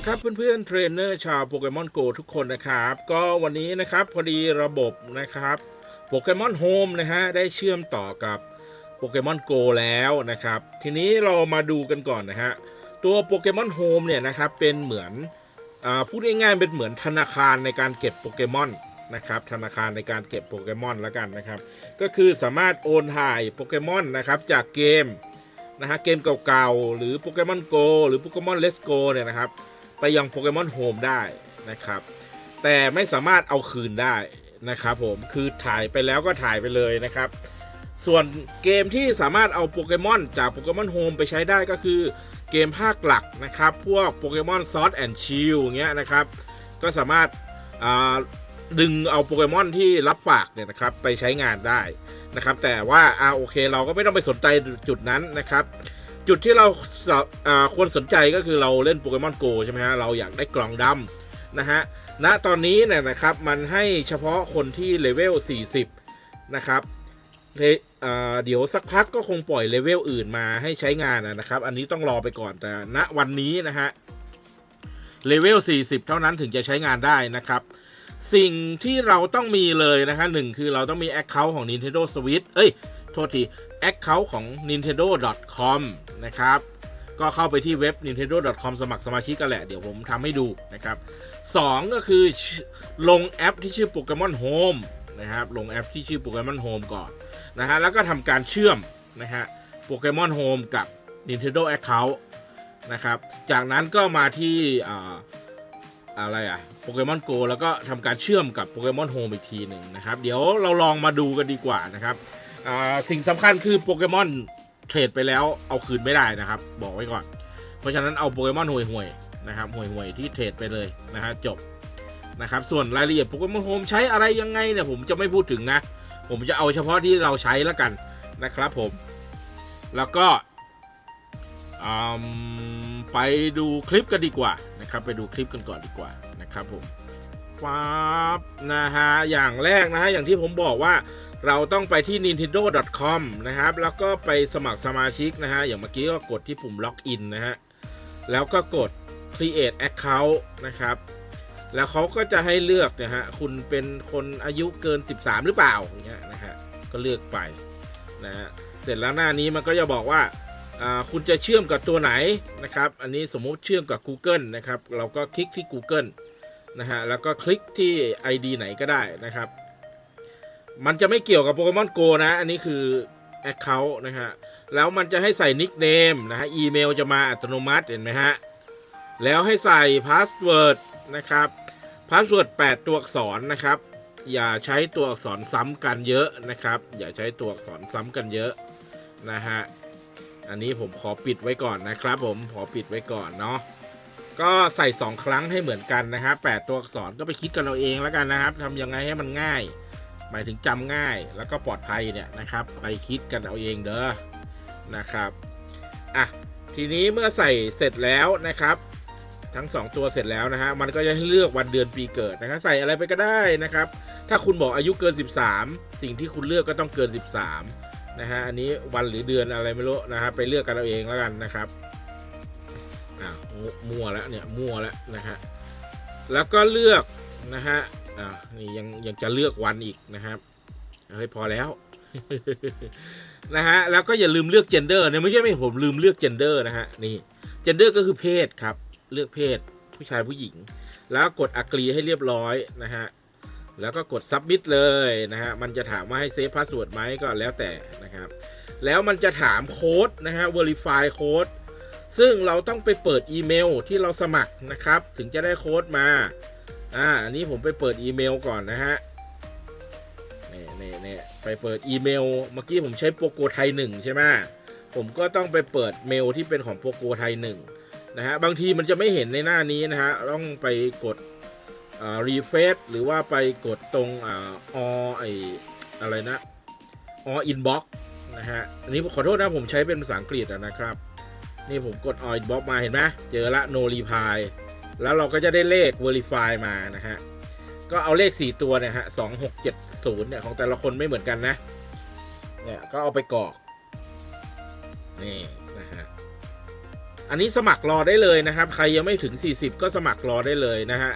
ดีครับเพื่อนๆเทรนเนอร์ชาวโปเกมอนโกทุกคนนะครับ ก็วันนี้นะครับพอดีระบบนะครับโปเกมอนโฮมนะฮะได้เชื่อมต่อกับโปเกมอนโกแล้วนะครับ ทีนี้เรามาดูกันก่อนนะฮะตัวโปเกมอนโฮมเนี่ยนะครับเป็นเหมือนอพูดง่ายๆเป็นเหมือนธนาคารในการเก็บโปเกมอนนะครับธนาคารในการเก็บโปเกมอนแล้วกันนะครับ ก็คือสามารถโอนถ่ายโปเกมอนนะครับจากเกมนะฮะเกมเก่าๆ หรือโปเกมอนโกหรือโปเกมอนเลสโกเนี่ยนะครับ ไปยังโปเกมอนโฮมได้นะครับ แต่ไม่สามารถเอาคืนได้นะครับผมคือถ่ายไปแล้วก็ถ่ายไปเลยนะครับ ส่วนเกมที่สามารถเอาโปเกมอนจากโปเกมอนโฮมไปใช้ได้ก็คือเกมภาคหลักนะครับ พวกโปเกมอนซอสแอนด์ชิลเงี้ยนะครับ ก็สามารถดึงเอาโปเกมอนที่รับฝากเนี่ยนะครับไปใช้งานได้นะครับ แต่ว่าอ่าโอเค เราก็ไม่ต้องไปสนใจจุดนั้นนะครับ จุดที่เราสอ่าควรสนใจก็คือเราเล่นโปเกมอนโกใช่ไหมฮะ เราอยากได้กล่องดำนะฮะณตอนนี้เนี่ยนะครับมันให้เฉพาะคนที่เลเวล 40 นะครับเเดี๋ยวสักพักก็คงปล่อยเลเวลอื่นมาให้ใช้งานนะนะครับ อันนี้ต้องรอไปก่อนแต่ณวันนี้นะฮะเลเวล 40 เท่านั้นถึงจะใช้งานได้นะครับ สิ่งที่เราต้องมีเลยนะฮะหนึ่งคือเราต้องมี Account ของ Nintendo Switch เอ้ย โทษที Account ของ nintendo.com นะครับ ก็เข้าไปที่เว็บ nintendo.com สมัครสมาชิกกันแหละ เดี๋ยวผมทำให้ดูนะครับ 2 ก็คือลงแอปที่ชื่อ Pokemon Home นะครับ ลงแอปที่ชื่อ Pokemon Home ก่อนนะฮะ แล้วก็ทำการเชื่อมนะฮะ Pokemon Home กับ Nintendo Account นะครับ จากนั้นก็มาที่อ่าอะไรอะโปเกมอนโกแล้วก็ทำการเชื่อมกับโปเกมอนโฮมอีกทีหนึ่งนะครับ เดี๋ยวเราลองมาดูกันดีกว่านะครับ สิ่งสำคัญคือโปเกมอนเทรดไปแล้วเอาคืนไม่ได้นะครับ บอกไว้ก่อน เพราะฉะนั้นเอาโปเกมอนห่วยๆนะครับห่วยๆที่เทรดไปเลยนะฮะจบนะครับส่วนรายละเอียดโปเกมอนโฮมใช้อะไรยังไงเนี่ยผมจะไม่พูดถึงนะ ผมจะเอาเฉพาะที่เราใช้แล้วกันนะครับผม แล้วก็ไปดูคลิปกันดีกว่านะครับไปดูคลิปกันก่อนดีกว่านะครับผมฟ้าบนะฮะอย่างแรกนะฮะอย่างที่ผมบอกว่า เราต้องไปที่ nintendo.com นะครับ แล้วก็ไปสมัครสมาชิกนะฮะ อย่างเมื่อกี้ก็กดที่ปุ่มล็อกอินนะฮะ แล้วก็กด create account นะครับ แล้วเขาก็จะให้เลือกนะฮะ คุณเป็นคนอายุเกิน 13 หรือเปล่าอย่างเงี้ยนะฮะ ก็เลือกไปนะฮะ เสร็จแล้วหน้านี้มันก็จะบอกว่าคุณจะเชื่อมกับตัวไหนนะครับ อันนี้สมมุติเชื่อมกับ Google นะครับ เราก็คลิกที่ Google นะฮะ แล้วก็คลิกที่ ID ไหนก็ได้นะครับ มันจะไม่เกี่ยวกับ Pokemon Go นะ อันนี้คือ Account นะฮะ แล้วมันจะให้ใส่นิกเนมนะฮะ อีเมลจะมาอัตโนมัติเห็นไหมฮะ แล้วให้ใส่พาสเวิร์ดนะครับ พาสเวิร์ด8 ตัวอักษรนะครับ อย่าใช้ตัวอักษรซ้ำกันเยอะนะครับ อย่าใช้ตัวอักษรซ้ำกันเยอะนะฮะ อันนี้ผมขอปิดไว้ก่อนนะครับ ผม ขอปิดไว้ก่อนเนาะ ก็ใส่ 2 ครั้งให้เหมือนกันนะครับ8ตัวอักษรก็ไปคิดกันเราเองแล้วกันนะครับทำยังไงให้มันง่าย หมายถึงจำง่ายแล้วก็ปลอดภัยเนี่ยนะครับ ไปคิดกันเอาเองเด้อนะครับอะทีนี้เมื่อใส่เสร็จแล้วนะครับ ทั้ง 2 ตัวเสร็จแล้วนะฮะมันก็จะให้เลือกวันเดือนปีเกิดนะครับใส่อะไรไปก็ได้นะครับ ถ้าคุณบอกอายุเกิน 13 สิ่งที่คุณเลือกก็ต้องเกิน 13นะฮะอันนี้วันหรือเดือนอะไรไม่รู้นะครับไปเลือกกันเอาเองแล้วกันนะครับอ่ามั่วแล้วเนี่ยมั่วแล้วนะฮะแล้วก็เลือกนะฮะ อ่านี่ยังยังจะเลือกวันอีกนะครับเฮ้ยพอแล้วนะฮะแล้วก็อย่าลืมเลือก gender เนี่ยไม่ใช่ไม่ผมลืมเลือก gender นะฮะนี่ gender ก็คือเพศครับ เลือกเพศผู้ชายผู้หญิง แล้วกด agree ให้เรียบร้อยนะฮะแล้วก็กด submit เลยนะฮะมันจะถามว่าให้เซฟพาสเวิร์ดไหมก็แล้วแต่นะครับ แล้วมันจะถามโค้ดนะฮะ verify โค้ดซึ่งเราต้องไปเปิดอีเมลที่เราสมัครนะครับ ถึงจะได้โค้ดมา อ่าอันนี้ผมไปเปิดอีเมลก่อนนะฮะนี่นี่นี่ไปเปิดอีเมล เมื่อกี้ผมใช้โปโกไทยหนึ่งใช่ไหมผมก็ต้องไปเปิดเมลที่เป็นของโปโกไทยหนึ่งนะฮะบางทีมันจะไม่เห็นในหน้านี้นะฮะต้องไปกดรีเฟซหรือว่าไปกดตรงอ่าอไออะไรนะออินบ็อกนะฮะอันนี้ขอโทษนะผมใช้เป็นภาษาอังกฤษนะครับ นี่ผมกดออินบ็อกมาเห็นไหมเจอละ no reply แล้วเราก็จะได้เลข verify มานะฮะ ก็เอาเลข 4 ตัวเนี่ยฮะสองหกเจ็ดศูนย์เนี่ยของแต่ละคนไม่เหมือนกันนะ เนี่ยก็เอาไปกรอก นี่นะฮะ อันนี้สมัครรอได้เลยนะครับ ใครยังไม่ถึง 40 ก็สมัครรอได้เลยนะฮะ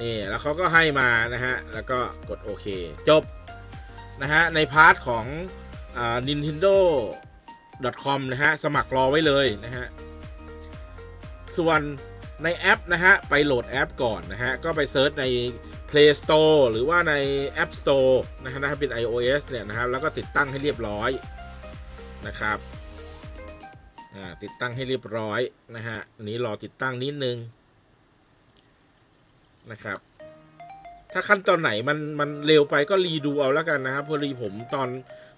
นี่แล้วเขาก็ให้มานะฮะ แล้วก็กดโอเค จบนะฮะในพาร์ทของอ Nintendo com นะฮะ สมัครรอไว้เลยนะฮะ ส่วน ในแอปนะฮะ ไปโหลดแอปก่อนนะฮะ ก็ไปเซิร์ชใน Play Store หรือว่าใน App Store นะฮะถ้าเป็น iOS เนี่ยนะครับ แล้วก็ติดตั้งให้เรียบร้อยนะครับอ่าติดตั้งให้เรียบร้อยนะฮะนี้รอติดตั้งนิดนึงนะครับ ถ้าขั้นตอนไหนมันมันเร็วไปก็รีดูเอาแล้วกันนะครับพอดีผมตอน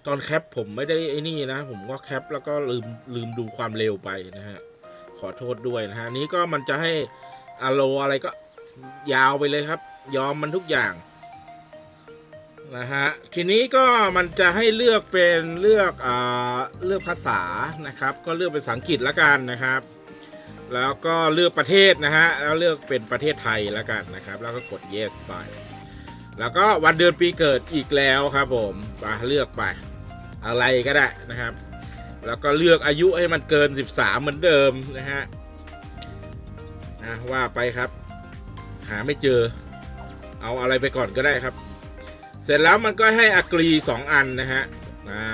ตอนแคปผมไม่ได้ไอ้นี่นะ ผมก็แคปแล้วก็ลืมลืมดูความเร็วไปนะฮะ ขอโทษด้วยนะฮะนี้ก็มันจะให้อโลอะไรก็ยาวไปเลยครับ ยอมมันทุกอย่างนะฮะทีนี้ก็มันจะให้เลือกเป็นเลือกอ่าเลือกภาษานะครับ ก็เลือกเป็นภาษาอังกฤษล้วกันนะครับ แล้วก็เลือกประเทศนะฮะแล้วเลือกเป็นประเทศไทยล้วกันนะครับ แล้วก็กด yes ไปแล้วก็วันเดือนปีเกิดอีกแล้วครับผมไปเลือกไปอะไรก็ได้นะครับ แล้วก็เลือกอายุให้มันเกิน 13 เหมือนเดิมนะฮะนะว่าไปครับ หาไม่เจอ เอาอะไรไปก่อนก็ได้ครับ เสร็จแล้วมันก็ให้อกรีสองอันนะฮะอ่า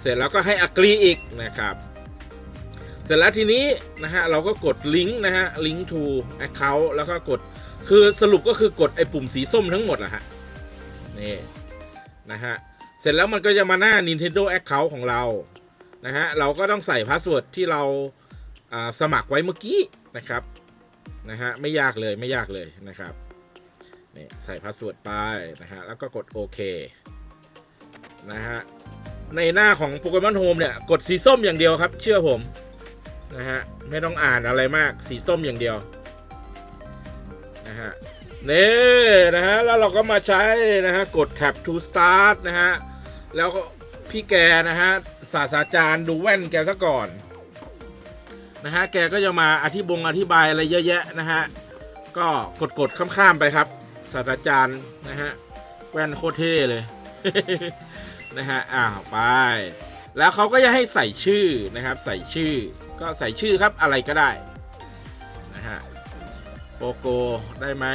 เสร็จแล้วก็ให้อกรีอีกนะครับ เสร็จแล้วทีนี้นะฮะเราก็กดลิงก์นะฮะลิงก์ to account แล้วก็กดคือสรุปก็คือกดไอ้ปุ่มสีส้มทั้งหมดแหละฮะนี่นะฮะเสร็จแล้วมันก็จะมาหน้า Nintendo Account ของเรา นะฮะเราก็ต้องใส่พาสเวิร์ดที่เราสมัครไว้เมื่อกี้นะครับนะฮะไม่ยากเลยไม่ยากเลยนะครับนี่ใส่พาสเวิร์ดไปนะฮะแล้วก็กดโอเคนะฮะในหน้าของ Pokemon Home เนี่ยกดสีส้มอย่างเดียวครับ เชื่อผมนะฮะไม่ต้องอ่านอะไรมากสีส้มอย่างเดียวนะฮะนี่นะฮะแล้วเราก็มาใช้นะฮะกด tab to start นะฮะแล้วก็พี่แกนะฮะ ศาสตราจารย์ดูแว่นแกซะก่อน นะฮะ แกก็จะมาอธิบงอธิบายอะไรเยอะแยะนะฮะ ก็กดกดๆข้ามๆไปครับ ศาสตราจารย์นะฮะ แว่นโคตรเท่เลย นะฮะ อ้าวไป แล้วเขาก็จะให้ใส่ชื่อนะครับ ใส่ชื่อ ก็ใส่ชื่อครับอะไรก็ได้ นะฮะ โปโกได้ไหม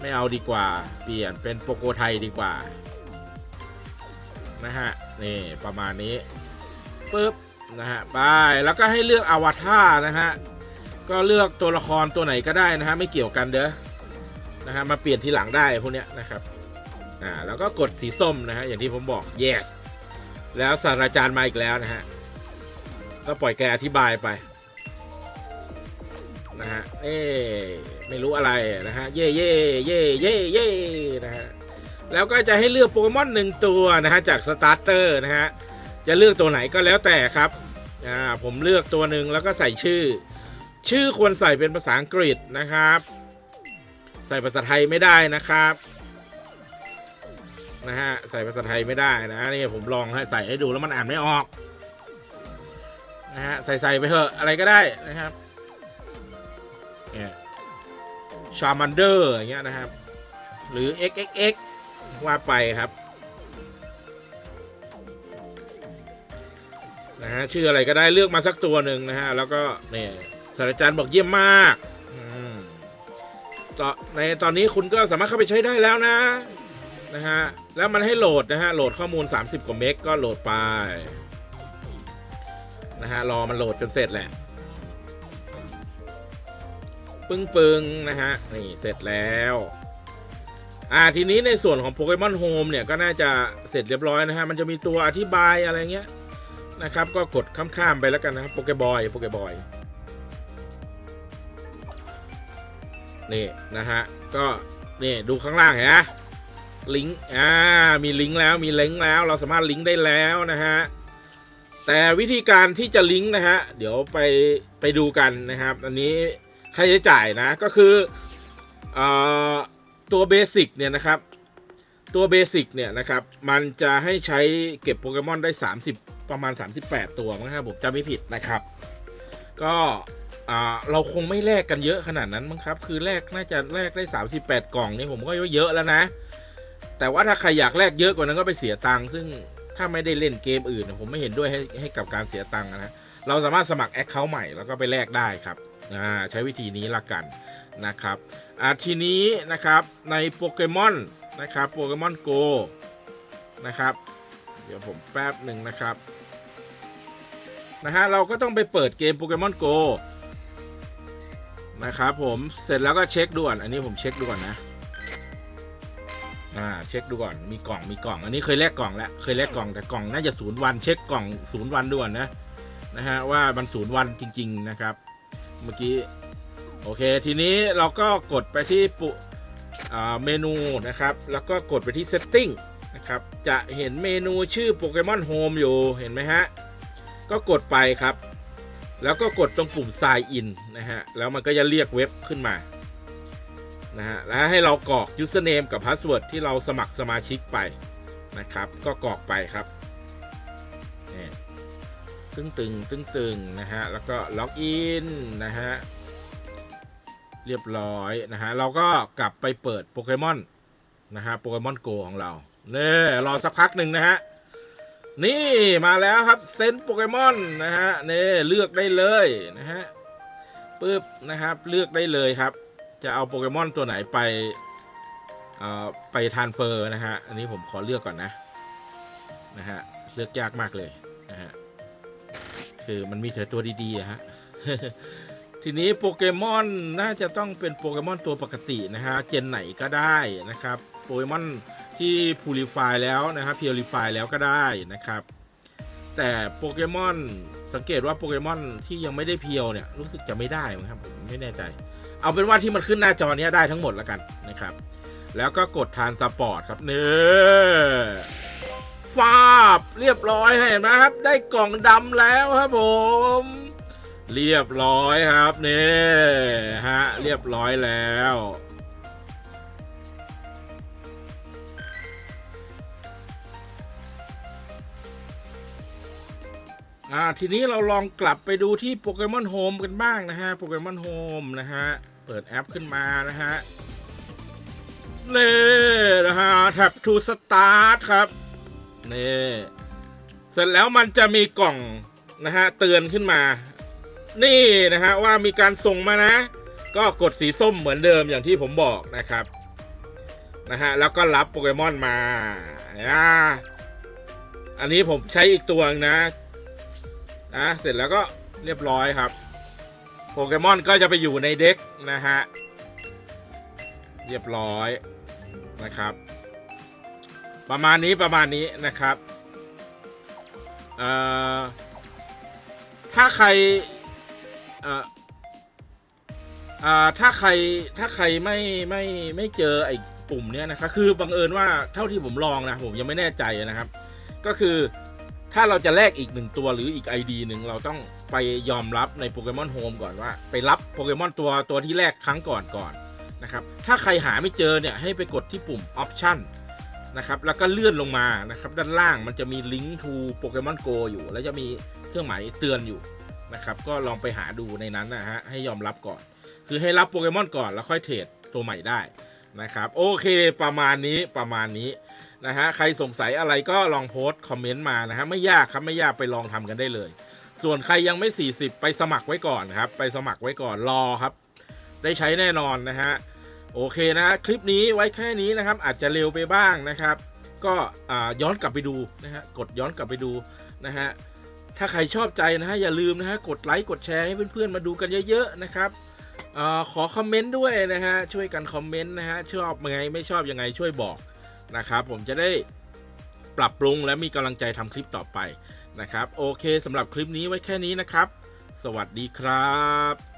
ไม่เอาดีกว่า เปลี่ยนเป็นโปโกไทยดีกว่า นะฮะ นี่ประมาณนี้ปึ๊บนะฮะไปแล้วก็ให้เลือกอวตารนะฮะก็เลือกตัวละครตัวไหนก็ได้นะฮะไม่เกี่ยวกันเด้อนะฮะมาเปลี่ยนทีหลังได้พวกเนี้ยนะครับอ่าแล้วก็กดสีส้มนะฮะอย่างที่ผมบอก yes แล้วศาสตราจารย์มาอีกแล้วนะฮะก็ปล่อยแกอธิบายไปนะฮะเอ๊ไม่รู้อะไรนะฮะเย่เย่เย่เย่เย่นะฮะ แล้วก็จะให้เลือกโปเกมอนหนึ่งตัวนะฮะจากสตาร์เตอร์นะฮะจะเลือกตัวไหนก็แล้วแต่ครับอ่าผมเลือกตัวหนึ่งแล้วก็ใส่ชื่อ ชื่อควรใส่เป็นภาษาอังกฤษนะครับ ใส่ภาษาไทยไม่ได้นะครับนะฮะใส่ภาษาไทยไม่ได้นะนี่ผมลองให้ใส่ให้ดูแล้วมันอ่านไม่ออกนะฮะใส่ใส่ไปเถอะอะไรก็ได้นะครับเนี่ยชามันเดอร์อย่างเงี้ยนะครับ หรือ xxx ว่าไปครับนะฮะชื่ออะไรก็ได้เลือกมาสักตัวหนึ่งนะฮะ แล้วก็เนี่ยศาสตราจารย์บอกเยี่ยมมากอืมต่อในตอนนี้คุณก็สามารถเข้าไปใช้ได้แล้วนะนะฮะแล้วมันให้โหลดนะฮะโหลดข้อมูล 30 กว่าเมกก็โหลดไปนะฮะรอมันโหลดจนเสร็จแหละ ปึ้งปึงๆนะฮะนี่เสร็จแล้ว อ่าทีนี้ในส่วนของ Pokemon Home เนี่ยก็น่าจะเสร็จเรียบร้อยนะฮะ มันจะมีตัวอธิบายอะไรเงี้ยนะครับ ก็กดข้ามๆไปแล้วกันนะโปเกบอยโปเกบอยนี่นะฮะ ก็นี่ดูข้างล่างเห็นไหมลิงก์อ่ามีลิงก์แล้วมีลิงก์แล้วเราสามารถลิงก์ได้แล้วนะฮะแต่วิธีการที่จะลิงก์นะฮะ เดี๋ยวไปไปดูกันนะครับ อันนี้ค่าใช้จ่ายนะก็คือเอ่อ ตัวเบสิกเนี่ยนะครับ ตัวเบสิกเนี่ยนะครับ มันจะให้ใช้เก็บโปเกมอนได้ 30 ประมาณ 38 ตัวนะครับผมจำไม่ผิดนะครับ ก็อ่าเราคงไม่แลกกันเยอะขนาดนั้นมั้งครับ คือแลกน่าจะแลกได้ 38 กล่องนี่ผมก็เยอะแล้วนะ แต่ว่าถ้าใครอยากแลกเยอะกว่านั้นก็ไปเสียตังค์ซึ่งถ้าไม่ได้เล่นเกมอื่น ผมไม่เห็นด้วยให้ให้กับการเสียตังค์นะ เราสามารถสมัครแอคเคาท์ใหม่แล้วก็ไปแลกได้ครับอ่าใช้วิธีนี้ละกัน นะครับอ่าทีนี้นะครับในโปเกมอนนะครับโปเกมอนโกนะครับ เดี๋ยวผมแป๊บหนึ่งนะครับนะฮะเราก็ต้องไปเปิดเกมโปเกมอนโกนะครับผมเสร็จแล้วก็เช็คดูก่อนอันนี้ผมเช็คดูก่อนนะอ่าเช็คดูก่อนมีกล่องมีกล่อง อันนี้เคยแลกกล่องแล้วเคยแลกกล่องแต่กล่องน่าจะศูนย์วันเช็คกล่องศูนย์วันด่วนนะนะฮะว่ามันศูนย์วันจริง ๆนะครับ เมื่อกี้ โอเค ทีนี้เราก็กดไปที่ปุ่เมนูนะครับ แล้วก็กดไปที่ setting นะครับ จะเห็นเมนูชื่อโปเกมอนโฮมอยู่เห็นไหมฮะ ก็กดไปครับ แล้วก็กดตรงปุ่ม sign in นะฮะ แล้วมันก็จะเรียกเว็บขึ้นมา นะฮะ แล้วให้เรากรอก username กับ password ที่เราสมัครสมาชิกไปนะครับ ก็กรอกไปครับนี่ตึงตึงตึงตึงนะฮะ แล้วก็ล็อกอินนะฮะ เรียบร้อยนะฮะเราก็กลับไปเปิดโปเกมอนนะฮะโปเกมอนโกของเราเน่รอสักพักหนึ่งนะฮะนี่มาแล้วครับเซนโปเกมอนนะฮะเนี่เลือกได้เลยนะฮะปึ๊บนะครับเลือกได้เลยครับ จะเอาโปเกมอนตัวไหนไปเอ่อไปทานเฟอร์นะฮะอันนี้ผมขอเลือกก่อนนะนะฮะเลือกยากมากเลยนะฮะคือมันมีแต่ตัวดีๆอะฮะ ทีนี้โปเกมอนน่าจะต้องเป็นโปเกมอนตัวปกตินะฮะเจนไหนก็ได้นะครับโปเกมอนที่ Purify แล้วนะครับ Purify แล้วก็ได้นะครับ แต่โปเกมอนสังเกตว่าโปเกมอนที่ยังไม่ได้เพียวเนี่ยรู้สึกจะไม่ได้มั้งครับผมไม่แน่ใจ เอาเป็นว่าที่มันขึ้นหน้าจอเนี้ยได้ทั้งหมดแล้วกันนะครับ แล้วก็กดทานสปอร์ตครับเนื้อฟาบเรียบร้อยเห็นไหมครับ ได้กล่องดำแล้วครับผม เรียบร้อยครับนี่ฮะเรียบร้อยแล้ว อ่าทีนี้เราลองกลับไปดูที่โปเกมอนโฮมกันบ้างนะฮะโปเกมอนโฮมนะฮะ เปิดแอปขึ้นมานะฮะเนี่นะฮะแท็บ to start ครับเนี่เสร็จแล้วมันจะมีกล่องนะฮะเตือนขึ้นมา นี่นะฮะว่ามีการส่งมานะ ก็กดสีส้มเหมือนเดิมอย่างที่ผมบอกนะครับนะฮะแล้วก็รับโปเกมอนมาอ่าอันนี้ผมใช้อีกตัวนะนะเสร็จแล้วก็เรียบร้อยครับ โปเกมอนก็จะไปอยู่ในเด็กนะฮะเรียบร้อยนะครับ ประมาณนี้ประมาณนี้นะครับเอ่อถ้าใคร อ่ออ่าถ้าใครถ้าใครไม่ไม่ไม่เจอไอ้ปุ่มเนี้ยนะครับคือบังเอิญว่าเท่าที่ผมลองนะผมยังไม่แน่ใจนะครับ ก็คือถ้าเราจะแลกอีกหนึ่งตัวหรืออีก ID หนึ่งเราต้องไปยอมรับในโปเกมอนโฮมก่อนว่า ไปรับโปเกมอนตัวตัวที่แรกครั้งก่อนก่อนนะครับ ถ้าใครหาไม่เจอเนี่ยให้ไปกดที่ปุ่ม Option นะครับแล้วก็เลื่อนลงมานะครับ ด้านล่างมันจะมีลิงก์ to โปเกมอนโกอยู่ แล้วจะมีเครื่องหมายเตือนอยู่ นะครับก็ลองไปหาดูในนั้นนะฮะให้ยอมรับก่อน คือให้รับโปเกมอนก่อนแล้วค่อยเทรดตัวใหม่ได้นะครับโอเคประมาณนี้ประมาณนี้นะฮะใครสงสัยอะไรก็ลองโพสต์คอมเมนต์มานะฮะไม่ยากครับไม่ยากไปลองทำกันได้เลย ส่วนใครยังไม่ 40 ไปสมัครไว้ก่อนครับไปสมัครไว้ก่อนรอครับ ได้ใช้แน่นอนนะฮะโอเคนะคลิปนี้ไว้แค่นี้นะครับอาจจะเร็วไปบ้างนะครับ ก็ย้อนกลับไปดูนะฮะกดย้อนกลับไปดูนะฮะ ถ้าใครชอบใจนะฮะอย่าลืมนะฮะกดไลค์กดแชร์ให้เพื่อนๆมาดูกันเยอะๆนะครับอขอคอมเมนต์ด้วยนะฮะช่วยกันคอมเมนต์นะฮะชอบยังไงไม่ชอบยังไงช่วยบอกนะครับ ผมจะได้ปรับปรุงและมีกำลังใจทำคลิปต่อไปนะครับ โอเคสำหรับคลิปนี้ไว้แค่นี้นะครับ สวัสดีครับ